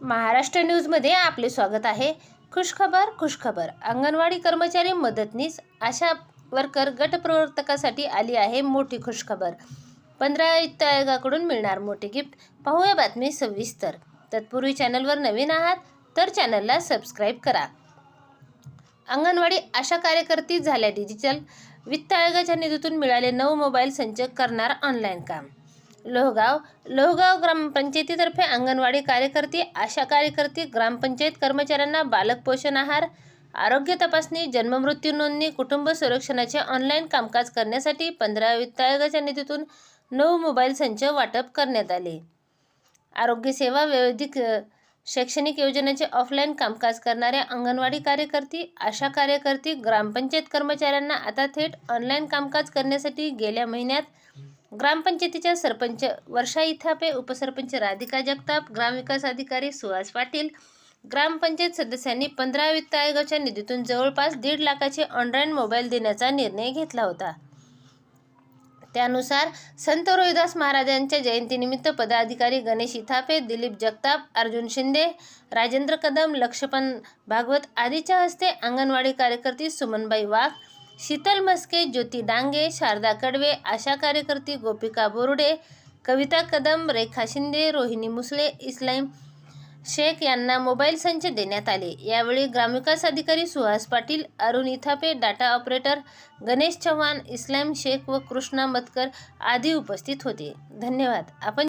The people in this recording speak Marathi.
महाराष्ट्र न्यूजमध्ये आपले स्वागत आहे. खुशखबर खुशखबर. अंगणवाडी कर्मचारी मदतनीस आशा वर्कर गटप्रवर्तकासाठी आली आहे मोठी खुशखबर. पंधरा वित्त आयोगाकडून मिळणार मोठे गिफ्ट. पाहूया बातमी सविस्तर. तत्पूर्वी चॅनलवर नवीन आहात तर चॅनलला सबस्क्राईब करा. अंगणवाडी आशा कार्यकर्ती झाल्या डिजिटल. वित्त आयोगाच्या निधीतून मिळाले नऊ मोबाईल संच करणार ऑनलाईन काम. लोहगाव लोहगाव ग्रामपंचायतीतर्फे अंगणवाडी कार्यकर्ती आशा कार्यकर्ती ग्रामपंचायत कर्मचाऱ्यांना बालक पोषण आहार आरोग्य तपासणी जन्ममृत्यू नोंदणी कुटुंब संरक्षणाचे ऑनलाईन कामकाज करण्यासाठी पंधरा वित्त आयोगाच्या निधीतून नऊ मोबाईल संच वाटप करण्यात आले. आरोग्यसेवा वैद्यक शैक्षणिक योजनेचे ऑफलाईन कामकाज करणाऱ्या अंगणवाडी कार्यकर्ती आशा कार्यकर्ती ग्रामपंचायत कर्मचाऱ्यांना आता थेट ऑनलाईन कामकाज करण्यासाठी गेल्या महिन्यात ग्रामपंचायतीच्या सरपंच वर्षा इथापे उपसरपंच राधिका जगताप ग्रामविकास अधिकारी सुहास पाटील ग्रामपंचायत सदस्यांनी पंधरा वित्त आयोगाच्या निधीतून जवळपास दीड लाखाचे ऑनलाईन मोबाईल देण्याचा निर्णय घेतला होता. त्यानुसार संत रोहिदास महाराजांच्या जयंतीनिमित्त पदाधिकारी गणेश इथापे दिलीप जगताप अर्जुन शिंदे राजेंद्र कदम लक्ष्मण भागवत आदीच्या हस्ते अंगणवाडी कार्यकर्ती सुमनबाई वाघ शीतल मस्के ज्योती डांगे शारदा कडवे आशा कार्यकर्ती गोपिका बोरुडे कविता कदम रेखा शिंदे रोहिणी मुसळे इस्लाम शेख यांना मोबाईल संच देण्यात आले. यावेळी ग्रामविकास अधिकारी सुहास पाटील अरुण इथापे डाटा ऑपरेटर गणेश चव्हाण इस्लाम शेख व कृष्णा मतकर आदी उपस्थित होते. धन्यवाद. आपण